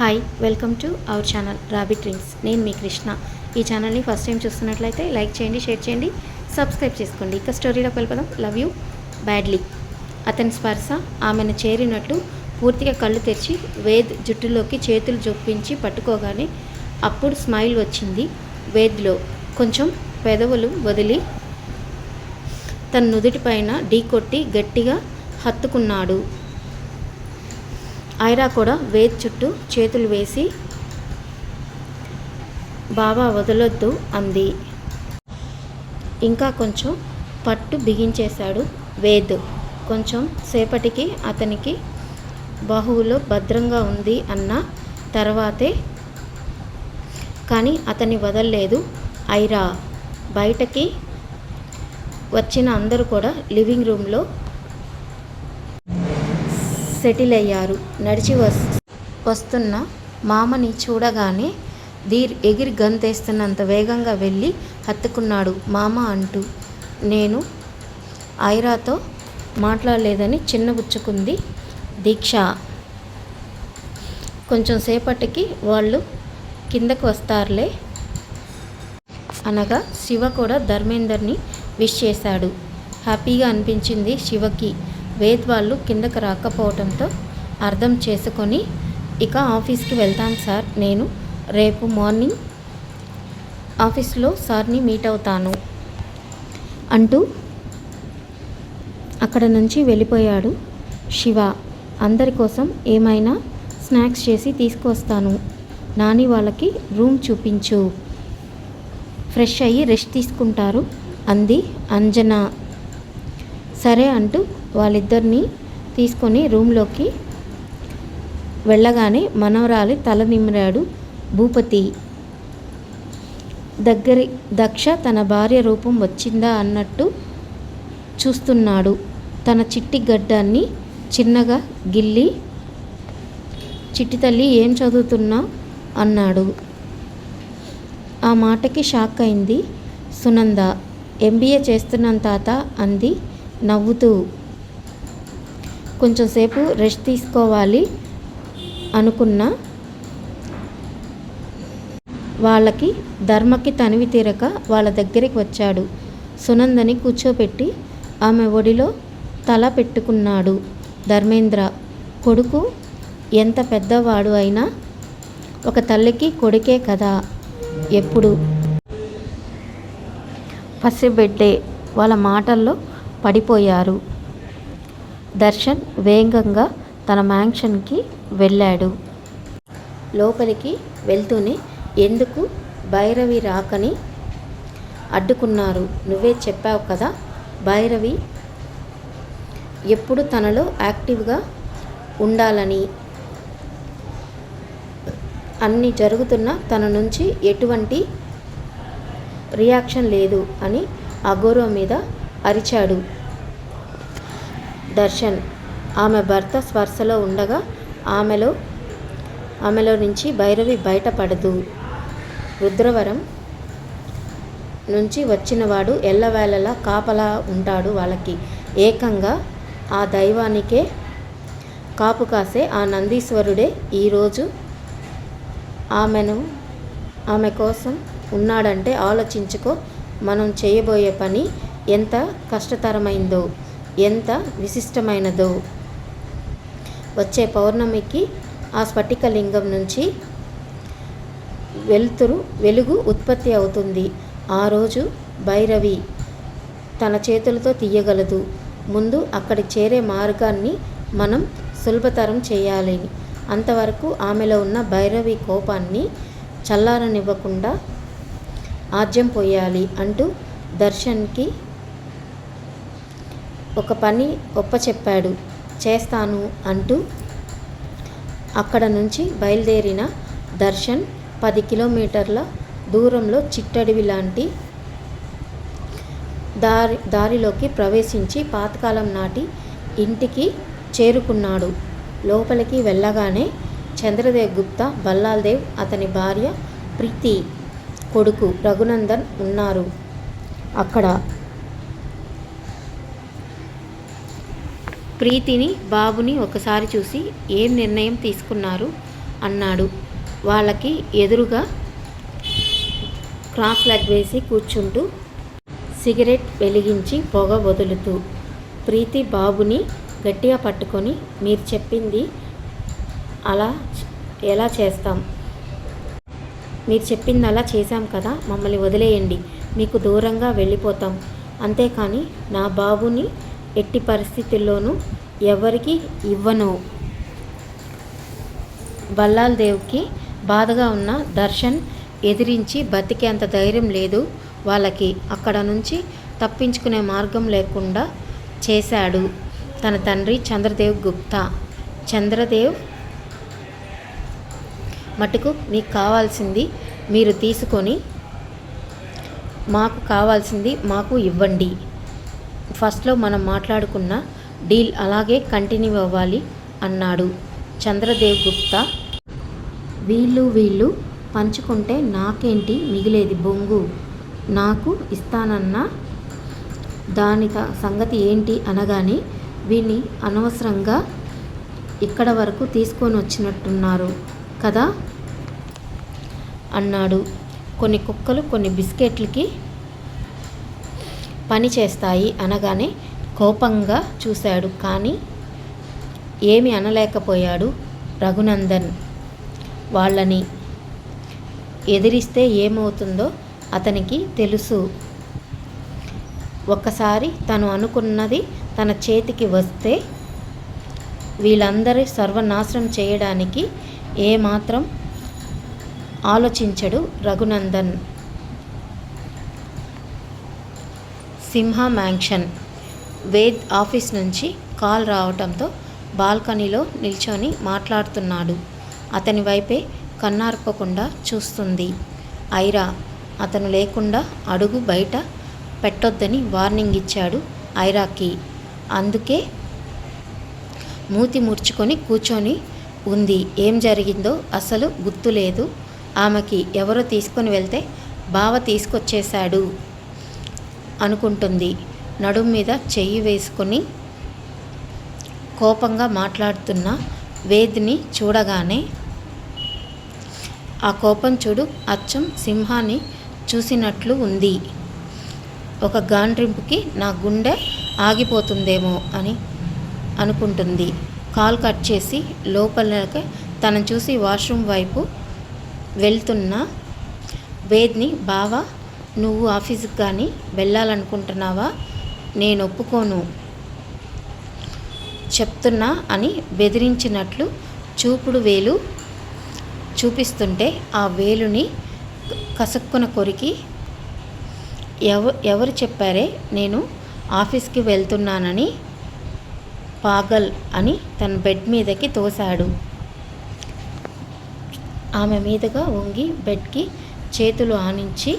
Hi welcome to our channel rabbit dreams. నేను మీ కృష్ణ. ఈ ఛానల్ని ఫస్ట్ టైం చూస్తున్నట్లయితే లైక్ చేయండి షేర్ చేయండి సబ్స్క్రైబ్ చేసుకోండి. ఇక స్టోరీలోకి వెళ్ళిపోదాం. Love you badly. అతని స్పర్శ ఆమెను చేరినట్లు పూర్తిగా కళ్ళు తెరిచి వేద్ జుట్టులోకి చేతులు జొప్పించి పట్టుకోగానే అప్పుడు స్మైల్ వచ్చింది వేద్లో. కొంచెం పెదవులు వదిలి తన నుదుటిపైన ఢీకొట్టి గట్టిగా హత్తుకున్నాడు. ఐరా కూడా వేద్ చుట్టూ చేతులు వేసి బాబా వదలొద్దు అంది. ఇంకా కొంచెం పట్టు బిగించేశాడు వేద్. కొంచెం సేపటికి అతనికి బాహువులో భద్రంగా ఉంది అన్న తర్వాతే కానీ అతన్ని వదలలేదు ఐరా. బయటకి వచ్చిన అందరూ కూడా లివింగ్ రూమ్లో సెటిల్ అయ్యారు నడిచి వస్ వస్తున్న మామని చూడగానే ధీర్ ఎగిరి గంతేస్తున్నంత వేగంగా వెళ్ళి హత్తుకున్నాడు మామ అంటూ. నేను ఐరాతో మాట్లాడలేదని చిన్నబుచ్చుకుంది దీక్ష. కొంచెం సేపటికి వాళ్ళు కిందకు వస్తారులే అనగా శివ కూడా ధర్మేందర్ని విష్ చేశాడు. హ్యాపీగా అనిపించింది శివకి. వేద్ వాళ్ళు కిందకు రాకపోవడంతో అర్థం చేసుకొని ఇక ఆఫీస్కి వెళ్తాను సార్. నేను రేపు మార్నింగ్ ఆఫీస్లో సార్ని మీట్ అవుతాను అంటూ అక్కడ నుంచి వెళ్ళిపోయాడు శివ. అందరి కోసం ఏమైనా స్నాక్స్ చేసి తీసుకొస్తాను నాని వాళ్ళకి రూమ్ చూపించు. ఫ్రెష్ అయ్యి రెస్ట్ తీసుకుంటారు అంది అంజన. సరే అంటూ వాళ్ళిద్దరినీ తీసుకొని రూమ్లోకి వెళ్ళగానే మనవరాలి తల నిమిరాడు భూపతి. దగ్గరి దక్ష తన భార్య రూపం వచ్చిందా అన్నట్టు చూస్తున్నాడు. తన చిట్టి గడ్డాన్ని చిన్నగా గిల్లి చిట్టి తల్లి ఏం చదువుతున్నా? అన్నాడు. ఆ మాటకి షాక్ అయింది సునంద. ఎంబీఏ చేస్తున్నాను తాత అంది నవ్వుతూ. కొంచెంసేపు రెస్ట్ తీసుకోవాలి అనుకున్న వాళ్ళకి ధర్మకి తనివి తీరక వాళ్ళ దగ్గరికి వచ్చాడు. సునందని కూర్చోపెట్టి ఆమె ఒడిలో తల పెట్టుకున్నాడు. ధర్మేంద్ర కొడుకు ఎంత పెద్దవాడు అయినా ఒక తల్లికి కొడుకే కదా ఎప్పుడు? పసిబిడ్డే వాళ్ళ మాటల్లో పడిపోయారు. దర్శన్ వేగంగా తన మ్యాంక్షన్కి వెళ్ళాడు. లోపలికి వెళ్తూనే ఎందుకు భైరవి రాకని అడ్డుకున్నారు? నువ్వే చెప్పావు కదా భైరవి ఎప్పుడు తనలో యాక్టివ్గా ఉండాలని. అన్ని జరుగుతున్నా తన నుంచి ఎటువంటి రియాక్షన్ లేదు అని అగౌరవం మీద అరిచాడు. దర్శన్. ఆమె భర్త స్పర్శలో ఉండగా ఆమెలో ఆమెలో నుంచి భైరవి బయటపడదు. రుద్రవరం నుంచి వచ్చినవాడు ఎల్లవేళలా కాపలా ఉంటాడు వాళ్ళకి. ఏకంగా ఆ దైవానికే కాపు కాసే ఆ నందీశ్వరుడే ఈరోజు ఆమెను ఆమె కోసం ఉన్నాడంటే ఆలోచించుకో మనం చేయబోయే పని ఎంత కష్టతరమైందో. ఎంత విశిష్టమైనదో. వచ్చే పౌర్ణమికి ఆ స్ఫటికలింగం నుంచి వెలుతురు వెలుగు ఉత్పత్తి అవుతుంది. ఆ రోజు భైరవి తన చేతులతో తీయగలదు. ముందు అక్కడి చేరే మార్గాన్ని మనం సులభతరం చేయాలి. అంతవరకు ఆమెలో ఉన్న భైరవి కోపాన్ని చల్లారనివ్వకుండా ఆజ్యం పోయాలి అంటూ దర్శన్కి ఒక పని ఒప్పచెప్పాడు చేస్తాను అంటూ అక్కడ నుంచి బయలుదేరిన దర్శన్ పది కిలోమీటర్ల దూరంలో చిట్టడివి లాంటి దారి దారిలోకి ప్రవేశించి పాతకాలం నాటి ఇంటికి చేరుకున్నాడు. లోపలికి వెళ్ళగానే చంద్రదేవ్ గుప్తా బల్లాల్దేవ్ అతని భార్య ప్రీతి కొడుకు రఘునందన్ ఉన్నారు. అక్కడ ప్రీతిని బాబుని ఒకసారి చూసి ఏం నిర్ణయం తీసుకున్నారు? అన్నాడు. వాళ్ళకి ఎదురుగా క్రాస్ లెగ్ వేసి కూర్చుంటూ సిగరెట్ వెలిగించి పొగ వదులుతూ ప్రీతి బాబుని గట్టిగా పట్టుకొని మీరు చెప్పింది అలా ఎలా చేస్తాం? మీరు చెప్పింది అలా చేశాం కదా మమ్మల్ని వదిలేయండి మీకు దూరంగా వెళ్ళిపోతాం. అంతేకాని నా బాబుని ఎట్టి పరిస్థితుల్లోనూ ఎవరికి ఇవ్వను. బల్లాల్దేవ్కి బాధగా ఉన్న దర్శన్ ఎదిరించి బతికేంత ధైర్యం లేదు. వాళ్ళకి అక్కడ నుంచి తప్పించుకునే మార్గం లేకుండా చేశాడు. తన తండ్రి చంద్రదేవ్ గుప్తా. చంద్రదేవ్ మటుకు మీకు కావాల్సింది మీరు తీసుకొని మాకు కావాల్సింది మాకు ఇవ్వండి. ఫస్ట్లో మనం మాట్లాడుకున్న డీల్ అలాగే కంటిన్యూ అవ్వాలి అన్నాడు చంద్రదేవ్ గుప్తా. వీళ్ళు వీళ్ళు పంచుకుంటే నాకేంటి మిగిలేది బొంగు? నాకు ఇస్తానన్న దాని సంగతి ఏంటి అనగానే వీని అనవసరంగా ఇక్కడ వరకు తీసుకొని వచ్చినట్టున్నారు కదా? అన్నాడు. కొన్ని కుక్కలు కొన్ని బిస్కెట్లకి పని చేస్తాయి అనగానే కోపంగా చూశాడు. కానీ ఏమి అనలేకపోయాడు రఘునందన్. వాళ్ళని ఎదిరిస్తే ఏమవుతుందో అతనికి తెలుసు. ఒక్కసారి తను అనుకున్నది తన చేతికి వస్తే వీళ్ళందరి సర్వనాశనం చేయడానికి ఏమాత్రం ఆలోచించడు రఘునందన్. సింహ మ్యాంక్షన్. వేద్ ఆఫీస్ నుంచి కాల్ రావటంతో బాల్కనీలో నిల్చొని మాట్లాడుతున్నాడు. అతని వైపే కన్నార్పకుండా చూస్తుంది. ఐరా అతను లేకుండా అడుగు బయట పెట్టొద్దని వార్నింగ్ ఇచ్చాడు ఐరాకి. అందుకే మూతి ముడుచుకొని కూర్చొని ఉంది. ఏం జరిగిందో అసలు గుర్తులేదు. ఆమెకి ఎవరో తీసుకొని వెళ్తే బావ తీసుకొచ్చేశాడు. అనుకుంటుంది. నడుం మీద చెయ్యి వేసుకొని కోపంగా మాట్లాడుతున్న వేద్ని చూడగానే ఆ కోపం చూడు అచ్చం సింహాన్ని చూసినట్లు ఉంది. ఒక గాండ్రింపుకి నా గుండె ఆగిపోతుందేమో అని అనుకుంటుంది. కాల్ కట్ చేసి లోపలకి తనను చూసి వాష్రూమ్ వైపు వెళ్తున్న వేద్ని బావా నువ్వు ఆఫీస్కి కానీ వెళ్ళాలనుకుంటున్నావా? నేను ఒప్పుకోను. చెప్తున్నా అని బెదిరించినట్లు చూపుడు వేలు చూపిస్తుంటే ఆ వేలుని కసక్కున కొరికి ఎవ ఎవరు చెప్పారే? నేను ఆఫీస్కి వెళ్తున్నానని పాగల్ అని తన బెడ్ మీదకి తోశాడు. ఆమె మీదుగా వంగి బెడ్కి చేతులు ఆనించి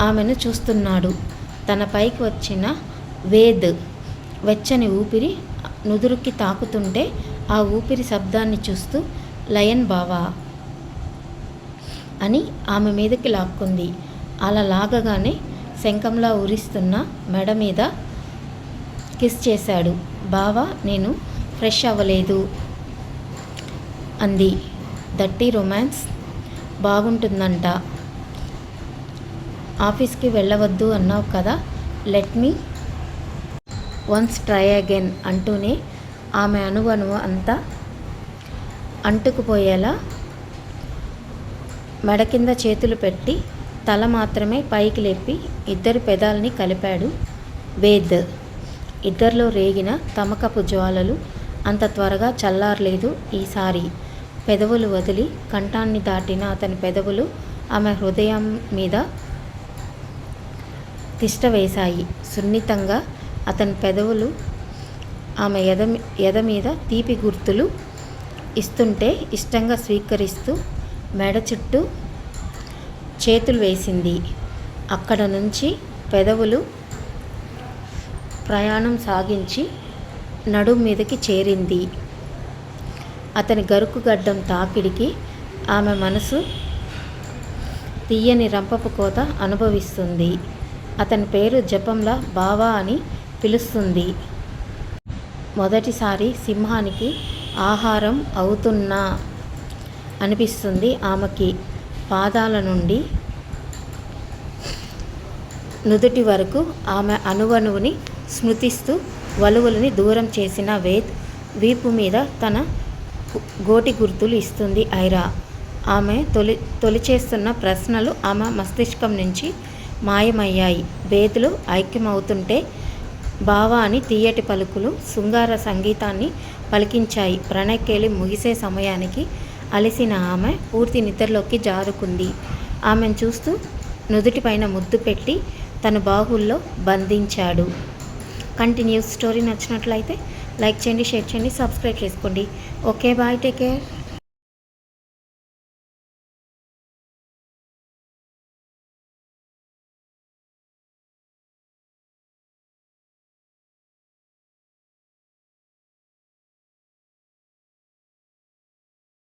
ఆమెను చూస్తున్నాడు. తన పైకి వచ్చిన వేద్ వెచ్చని ఊపిరి నుదురుకి తాకుతుంటే ఆ ఊపిరి శబ్దాన్ని చూస్తూ లయన్ బావా! అని ఆమె మీదకి లాక్కుంది. అలా లాగగానే శంఖంలా ఉరిస్తున్న మెడ మీద కిస్ చేశాడు. బావా నేను ఫ్రెష్ అవ్వలేదు అంది. దట్టి రొమాన్స్ బాగుంటుందంట. ఆఫీస్కి వెళ్ళవద్దు అన్నావు కదా let me once try again అంటూనే ఆమె అణువణువు అంతా అంటుకుపోయేలా మెడ కింద చేతులు పెట్టి తల మాత్రమే పైకి లేపి ఇద్దరు పెదాలని కలిపాడు వేద్. ఇద్దరిలో రేగిన తమకపు జ్వాలలు అంత త్వరగా చల్లారలేదు ఈసారి. పెదవులు వదిలి కంఠాన్ని దాటిన అతని పెదవులు ఆమె హృదయం మీద తిష్ట వేశాయి. సున్నితంగా అతని పెదవులు ఆమె ఎద ఎద మీద తీపి గుర్తులు ఇస్తుంటే ఇష్టంగా స్వీకరిస్తూ మెడ చుట్టూ చేతులు వేసింది. అక్కడ నుంచి పెదవులు ప్రయాణం సాగించి నడుము మీదకి చేరింది. అతని గరుకుగడ్డం తాకిడికి ఆమె మనసు తీయని రంపపు కోత అనుభవిస్తుంది. అతని పేరు జపంలా బావా అని పిలుస్తుంది. మొదటిసారి సింహానికి ఆహారం అవుతున్నా అనిపిస్తుంది ఆమెకి. పాదాల నుండి నుదుటి వరకు ఆమె అణువణువుని స్మృతిస్తూ వలువలని దూరం చేసిన వేద్ వీపు మీద తన గోటి గుర్తులు ఇస్తుంది ఐరా. ఆమె తొలి తొలిచేస్తున్న ప్రశ్నలు ఆమె మస్తిష్కం నుంచి మాయమయ్యాయి. బేతులు ఐక్యమవుతుంటే బావా అని తీయటి పలుకులు శృంగార సంగీతాన్ని పలికించాయి. ప్రణక్కేలి ముగిసే సమయానికి అలసిన ఆమె పూర్తి నిద్రలోకి జారుకుంది. ఆమెను చూస్తూ నుదుటిపైన ముద్దు పెట్టి తన బాహుల్లో బంధించాడు. కంటిన్యూస్ స్టోరీ నచ్చినట్లయితే లైక్ చేయండి షేర్ చేయండి సబ్స్క్రైబ్ చేసుకోండి. Okay bye take care.